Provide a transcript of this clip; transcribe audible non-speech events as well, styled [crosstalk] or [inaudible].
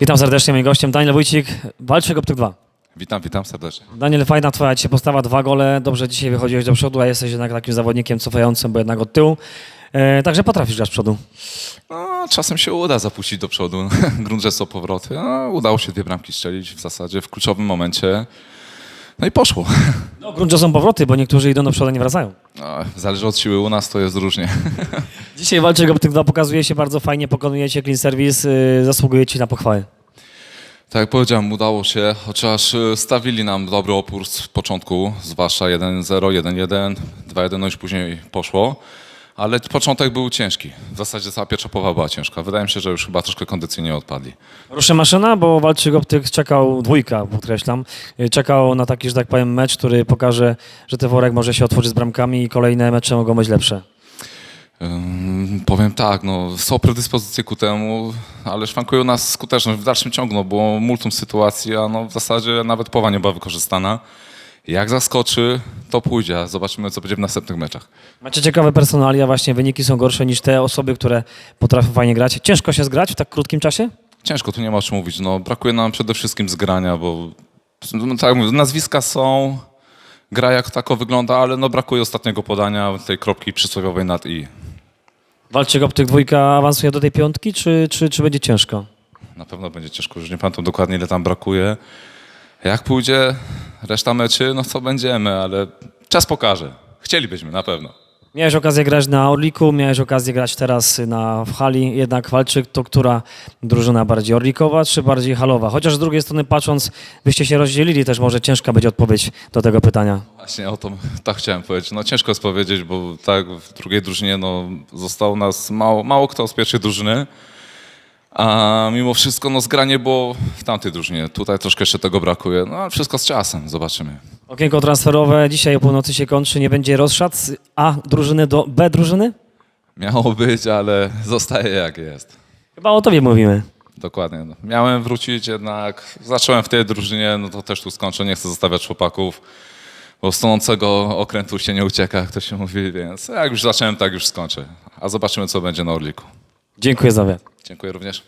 Witam serdecznie, moim gościem Daniel Wójcik, Walczyk Optyk 2. Witam, witam serdecznie. Daniel, fajna twoja dzisiaj postawa, dwa gole, dobrze dzisiaj wychodziłeś do przodu, a jesteś jednak takim zawodnikiem cofającym, bo jednak od tyłu. E, także potrafisz grać z przodu. No, czasem się uda zapuścić do przodu. [laughs] Grunt, że są powroty. No, udało się dwie bramki strzelić w zasadzie w kluczowym momencie. No i poszło. [laughs] No, grunt, że są powroty, bo niektórzy idą do przodu, a nie wracają. No, zależy od siły, u nas to jest różnie. [laughs] Dzisiaj Walczyk Optyk 2 pokazuje się bardzo fajnie, pokonujecie clean service, y, zasługujecie na pochwałę. Tak jak powiedziałem, udało się, chociaż y, stawili nam dobry opór z początku, zwłaszcza 1-0, 1-1, 2-1, no już później poszło. Ale początek był ciężki. W zasadzie cała pierwsza połowa była ciężka. Wydaje mi się, że już chyba troszkę kondycyjnie odpadli. Ruszy maszyna, bo Walczyk Optyk czekał, dwójka podkreślam, y, czekał na taki, że tak powiem, mecz, który pokaże, że ten worek może się otworzyć z bramkami i kolejne mecze mogą być lepsze. Ym, powiem tak, no, są predyspozycje ku temu, ale szwankuje u nas skuteczność w dalszym ciągu, no, było multum sytuacji, a no, w zasadzie nawet połowa nie była wykorzystana. Jak zaskoczy, to pójdzie, a zobaczymy, co będzie w następnych meczach. Macie ciekawe personalia, właśnie wyniki są gorsze niż te osoby, które potrafią fajnie grać. Ciężko się zgrać w tak krótkim czasie? Ciężko, tu nie ma o czym mówić, no, brakuje nam przede wszystkim zgrania, bo no, tak jak mówię, nazwiska są, gra jak tako wygląda, ale no, brakuje ostatniego podania, tej kropki przysłowiowej nad i. Walczyk Optyk dwójka awansuje do tej piątki, czy, czy, czy będzie ciężko? Na pewno będzie ciężko, już nie pamiętam dokładnie ile tam brakuje. Jak pójdzie reszta meczy, no to będziemy, ale czas pokaże. Chcielibyśmy, na pewno. Miałeś okazję grać na Orliku, miałeś okazję grać teraz na, w hali, jednak Walczyk to która drużyna bardziej Orlikowa czy bardziej halowa? Chociaż z drugiej strony patrząc, byście się rozdzielili, też może ciężka będzie odpowiedź do tego pytania. Właśnie o to tak chciałem powiedzieć. No ciężko jest powiedzieć, bo tak w drugiej drużynie no, zostało nas mało, mało kto z pierwszej drużyny, a mimo wszystko no, zgranie było w tamtej drużynie. Tutaj troszkę jeszcze tego brakuje, no ale wszystko z czasem, zobaczymy. Okienko transferowe dzisiaj o północy się kończy, nie będzie rozszat z A drużyny do B drużyny? Miało być, ale zostaje jak jest. Chyba o tobie mówimy. Dokładnie. No. Miałem wrócić, jednak zacząłem w tej drużynie, no to też tu skończę, nie chcę zostawiać chłopaków, bo z tonącego okrętu się nie ucieka, jak to się mówi, więc jak już zacząłem, tak już skończę. A zobaczymy, co będzie na Orliku. Dziękuję za wywiad. Dziękuję również.